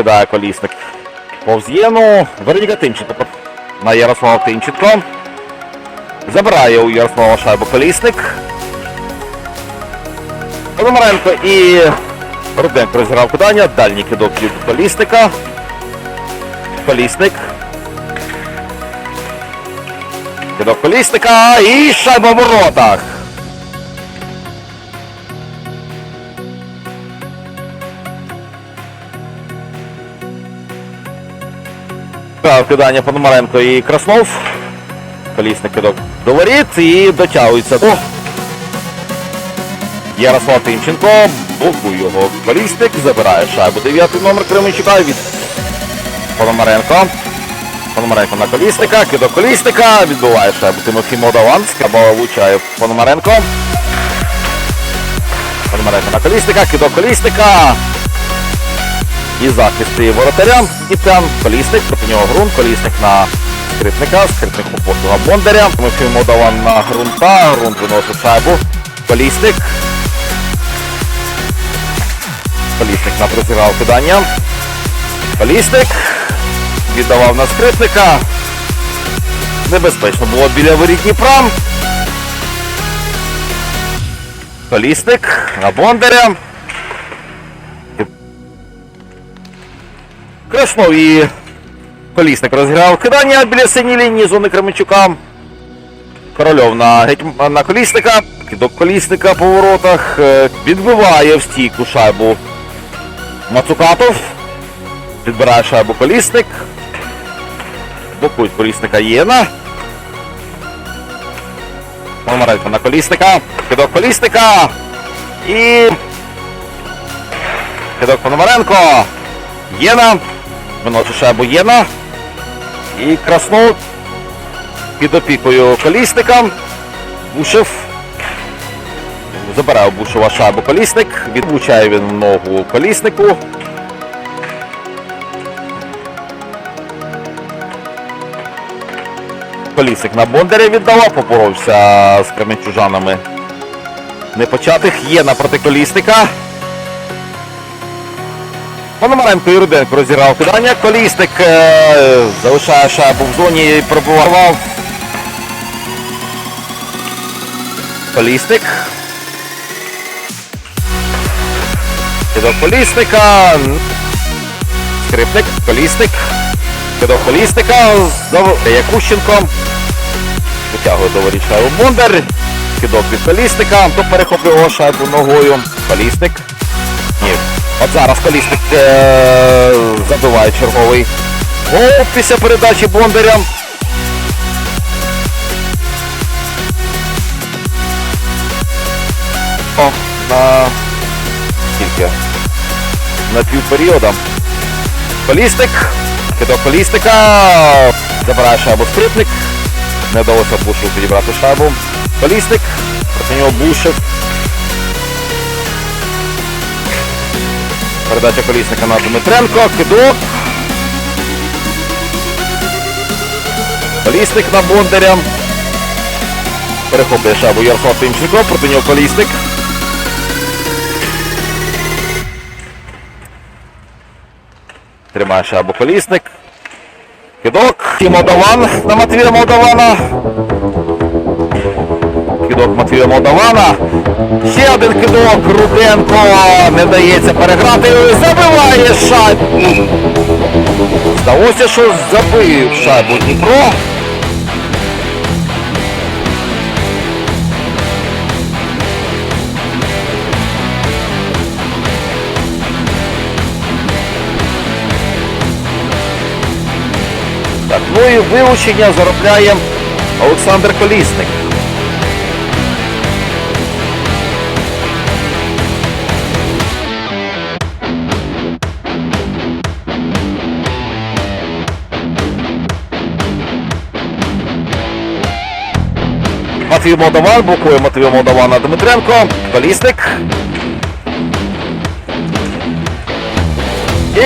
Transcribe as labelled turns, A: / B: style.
A: кидає колісник. Повз Єну. Вероніка Тимченко на Ярослава Тимченко. Забирає у Ярослава шайбу колісник. Пономаренко і Руденко розіграв кидання. Дальній кидок від колісника. Колісник. Кидок колісника і шайба в воротах. Кидання Пономаренко і Краснов. Колісник кидок до воріт і дотягується до Ярослав Тимченко. Блокує його колісник, забирає шайбу. Дев'ятий номер Кременчука від Пономаренко. Пономаренко на колісника, кидок колісника, відбиває шайбу Тимофій Молдаван. Скабала влучає Пономаренко. Пономаренко на колісника, кидок колісника. І захист і воротаря. Дніпрян, колісник, проти нього ґрунт, колісник на скрипника, скрипник попорту на Бондаря. Тимофій Молдаван на ґрунта, ґрунт виносить шайбу. Колісник. Колісник на розіграв кидання. Колісник. Віддавав на скрипника. Небезпечно було біля воріт Дніпра. Колісник на Бондаря. Краснов і Колісник розіграв кидання біля синій лінії зони Кременчука. Корольов на, на колісника. Кидок колісника по воротах. Е, Відбиває в стійку шайбу Мацукатов. Підбирає шайбу колісник. Блокують колісника Єна. Помаренко на колісника. Кидок колісника. І. Кидок Пономаренко. Єна. Виносить шайбу Єна. І Краснов під опікою колісника. Бушев. Забирає у Бушева шайбу колісник. Відлучає він ногу коліснику. Колісник на Бондаря віддала, попоровся з кременчужанами. Непочатих є на проти колісника. Пономаренко і Руденко розіграв кидання. Колісник е, залишає шайбу в зоні і пробував. Колісник. Кидок колісника. Скрипник, колісник. Кидок колісника. Знову Якущенко. Витягує до воріт шайбу Бондар. Кидок від колісника. То перехоплює його шайбу ногою. Колісник. От зараз колісник е- забиває черговий гол після передачі Бондаря. О, на скільки? На півперіода. Колісник. Кидок колісника. Забирає шайбу скрипник. Не вдалося Бушеву підібрати шайбу. Колісник. Проти нього Бушев. Передача колісника на Дмитренко. Кидок. Колісник на Бондаря. Перехоплює шайбу Ярослав Тимченко. Проти нього колісник. Тримає шайбу колісник. Кидок. І Молдаван на Матвія Молдавана. Кидок Матвія Молдавана. Ще один кидок. Руденко не вдається переграти. Забиває шайбу. Здалося, що забив шайбу Дніпро. Так, ну і вилучення заробляє Олександр Колісник. Матвій Молдаван, блокує Матвій Молдавана Дмитренко. Колісник. І